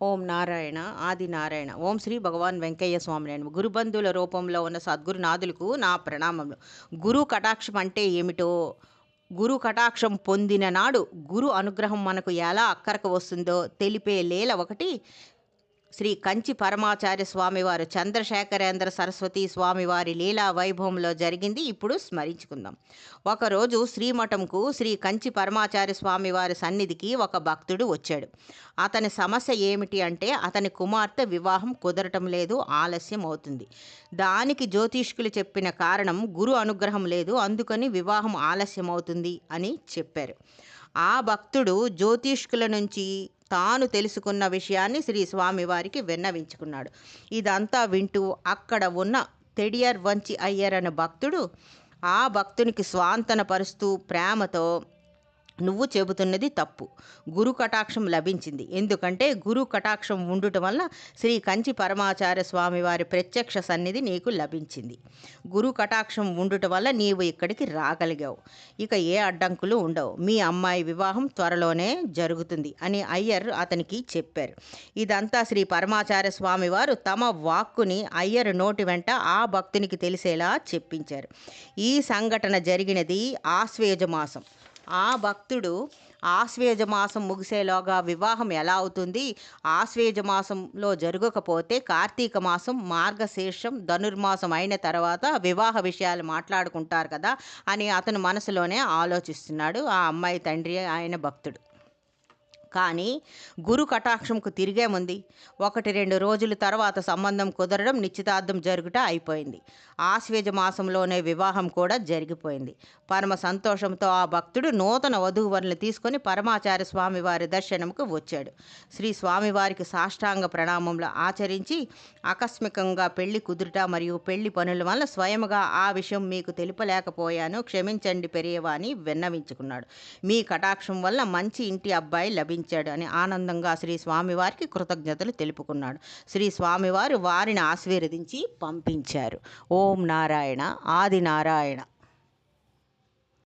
ఓం నారాయణ ఆది నారాయణ ఓం శ్రీ భగవాన్ వెంకయ్య స్వామి నేను గురుబంధుల రూపంలో ఉన్న సద్గురునాథులకు నా ప్రణామములు. గురు కటాక్షం అంటే ఏమిటో? గురు కటాక్షం పొందిన నాడు గురు అనుగ్రహం మనకు ఎలా అక్కరకు వస్తుందో తెలిపే లీల ఒకటి శ్రీ కంచి పరమాచార్య స్వామివారు చంద్రశేఖరేంద్ర సరస్వతి స్వామివారి లీలా వైభవంలో జరిగింది. ఇప్పుడు స్మరించుకుందాం. ఒకరోజు శ్రీమఠంకు శ్రీ కంచి పరమాచార్య స్వామివారి సన్నిధికి ఒక భక్తుడు వచ్చాడు. అతని సమస్య ఏమిటి అంటే అతని కుమార్తె వివాహం కుదరటం లేదు ఆలస్యం అవుతుంది. దానికి జ్యోతిష్కులు చెప్పిన కారణం గురు అనుగ్రహం లేదు అందుకని వివాహం ఆలస్యం అవుతుంది అని చెప్పారు. ఆ భక్తుడు జ్యోతిష్కుల నుంచి తాను తెలుసుకున్న విషయాన్ని శ్రీ స్వామివారికి విన్నవించుకున్నాడు. ఇదంతా వింటూ అక్కడ ఉన్న తెడియర్ వంచి అయ్యర్ అనే భక్తుడు ఆ భక్తునికి స్వాంతనపరుస్తూ ప్రేమతో నువ్వు చెబుతున్నది తప్పు. గురు కటాక్షం లభించింది. ఎందుకంటే గురు కటాక్షం ఉండటం వల్ల శ్రీ కంచి పరమాచార్య స్వామి వారి ప్రత్యక్ష సన్నిధి నీకు లభించింది. గురు కటాక్షం ఉండటం వల్ల నీవు ఇక్కడికి రాగలిగావు. ఇక ఏ అడ్డంకులు ఉండవు. మీ అమ్మాయి వివాహం త్వరలోనే జరుగుతుంది అని అయ్యర్ అతనికి చెప్పారు. ఇదంతా శ్రీ పరమాచార్య స్వామి వారు తమ వాక్కుని అయ్యర్ నోటి వెంట ఆ భక్తునికి తెలిసేలా చెప్పించారు. ఈ సంఘటన జరిగినది ఆశ్వేజ మాసం ఆ భక్తుడు ఆశ్వేజ మాసం ముగిసేలోగా వివాహం ఎలా అవుతుంది? ఆశ్వేజ మాసంలో జరగకపోతే కార్తీక మాసం మార్గశీర్షం ధనుర్మాసం అయిన తర్వాత వివాహ విషయాలు మాట్లాడుకుంటారు కదా అని అతను మనసులోనే ఆలోచిస్తున్నాడు ఆ అమ్మాయి తండ్రి ఆయన భక్తుడు. కానీ గురు కటాక్షంకు తిరిగేముంది ఒకటి రెండు రోజుల తర్వాత సంబంధం కుదరడం నిశ్చితార్థం జరుగుట అయిపోయింది. ఆశ్వేజ మాసంలోనే వివాహం కూడా జరిగిపోయింది. పరమ సంతోషంతో ఆ భక్తుడు నూతన వధూవరులు తీసుకొని పరమాచార్య స్వామి వారి దర్శనంకు వచ్చాడు. శ్రీ స్వామివారికి సాష్టాంగ ప్రణామంలో ఆచరించి ఆకస్మికంగా పెళ్ళి కుదురుట మరియు పెళ్ళి పనుల వల్ల స్వయముగా ఆ విషయం మీకు తెలుపలేకపోయాను. క్షమించండి పెరియవా అని విన్నవించుకున్నాడు. మీ కటాక్షం వల్ల మంచి ఇంటి అబ్బాయి లభించాడు అని ఆనందంగా శ్రీ స్వామివారికి కృతజ్ఞతలు తెలుపుకున్నాడు. శ్రీ స్వామివారు వారిని ఆశీర్వదించి పంపించారు. ఓం నారాయణ ఆది నారాయణ.